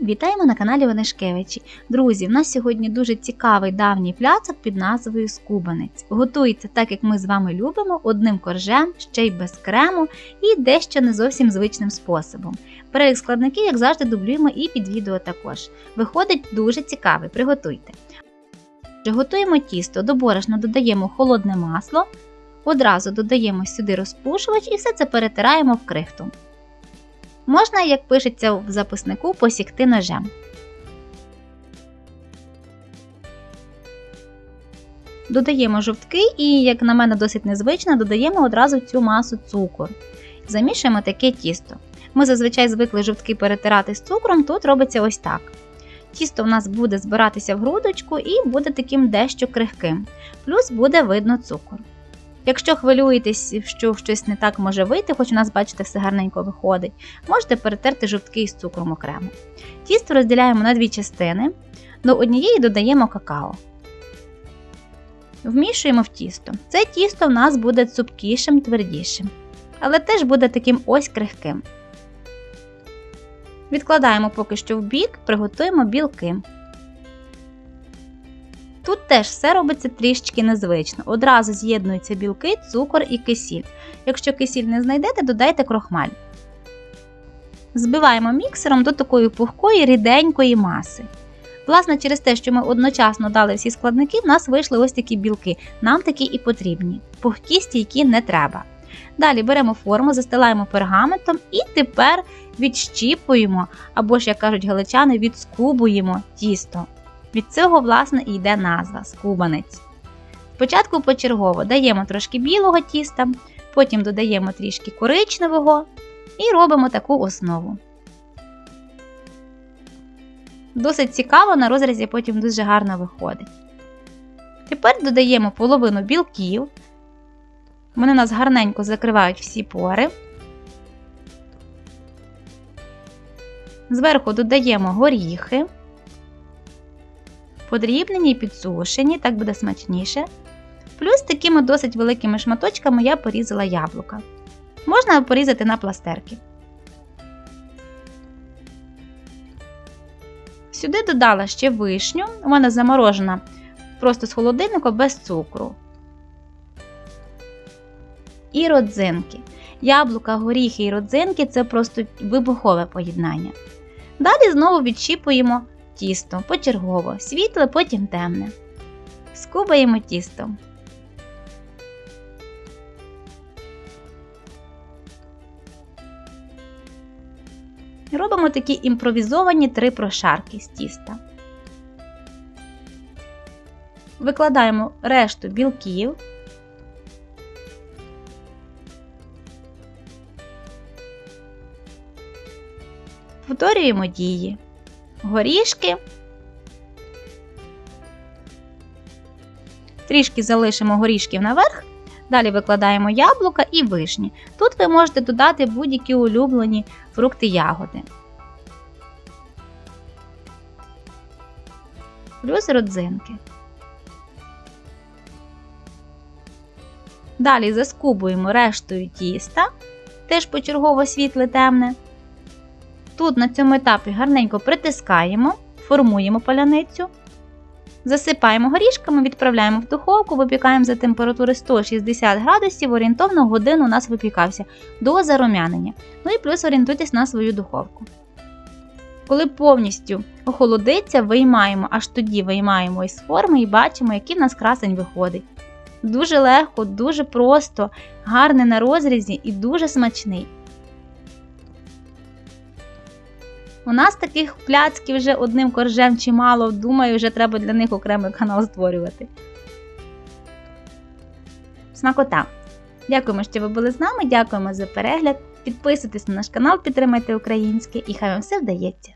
Вітаємо на каналі Ванишкевичі. Друзі, в нас сьогодні дуже цікавий давній пляцок під назвою Скубанець. Готується так, як ми з вами любимо, одним коржем, ще й без крему і дещо не зовсім звичним способом. Перелік складників, як завжди, дублюємо і під відео також. Виходить дуже цікавий, приготуйте. Готуємо тісто, до борошна додаємо холодне масло, одразу додаємо сюди розпушувач і все це перетираємо в крихту. Можна, як пишеться в записнику, посікти ножем. Додаємо жовтки і, як на мене, досить незвично, додаємо одразу цю масу цукор. Замішуємо таке тісто. Ми зазвичай звикли жовтки перетирати з цукром, тут робиться ось так. Тісто в нас буде збиратися в грудочку і буде таким дещо крихким, плюс буде видно цукор. Якщо хвилюєтесь, що щось не так може вийти, хоч у нас, бачите, все гарненько виходить, можете перетерти жовтки із цукром окремо. Тісто розділяємо на дві частини, до однієї додаємо какао. Вмішуємо в тісто. Це тісто в нас буде цупкішим, твердішим, але теж буде таким ось крихким. Відкладаємо поки що в бік, приготуємо білки. Тут теж все робиться трішечки незвично. Одразу з'єднуються білки, цукор і кисіль. Якщо кисіль не знайдете, додайте крохмаль. Збиваємо міксером до такої пухкої ріденької маси. Власне, через те, що ми одночасно дали всі складники, в нас вийшли ось такі білки. Нам такі і потрібні. Пухкі стійкі не треба. Далі беремо форму, застилаємо пергаментом і тепер відщіпуємо, або ж, як кажуть галичани, відскубуємо тісто. Від цього, власне, і йде назва скубанець. Спочатку почергово даємо трошки білого тіста, потім додаємо трішки коричневого і робимо таку основу. Досить цікаво, на розрізі потім дуже гарно виходить. Тепер додаємо половину білків. Вони у нас гарненько закривають всі пори. Зверху додаємо горіхи подрібнені і підсушені, так буде смачніше. Плюс такими досить великими шматочками я порізала яблука. Можна порізати на пластерки. Сюди додала ще вишню, у мене заморожена просто з холодильника без цукру. І родзинки. Яблука, горіхи і родзинки це просто вибухове поєднання. Далі знову відщіпуємо тісто почергово, світле, потім темне. Скубаємо тісто. Робимо такі імпровізовані три прошарки з тіста. Викладаємо решту білків. Повторюємо дії горішки. Трішки залишимо горішків наверх, далі викладаємо яблука і вишні. Тут ви можете додати будь-які улюблені фрукти ягоди. Плюс родзинки. Далі заскубуємо рештою тіста, теж почергово світле темне. Тут на цьому етапі гарненько притискаємо, формуємо паляницю, засипаємо горішками, відправляємо в духовку, випікаємо за температури 160 градусів, орієнтовно годину у нас випікався до зарум'янення. Ну і плюс орієнтуйтесь на свою духовку. Коли повністю охолодиться, виймаємо, аж тоді виймаємо із форми і бачимо, який в нас красень виходить. Дуже легко, дуже просто, гарний на розрізі і дуже смачний. У нас таких кляцків вже одним коржем чимало, думаю, вже треба для них окремий канал створювати. Смакота! Дякуємо, що ви були з нами, дякуємо за перегляд. Підписуйтесь на наш канал, підтримайте українське і хай вам все вдається!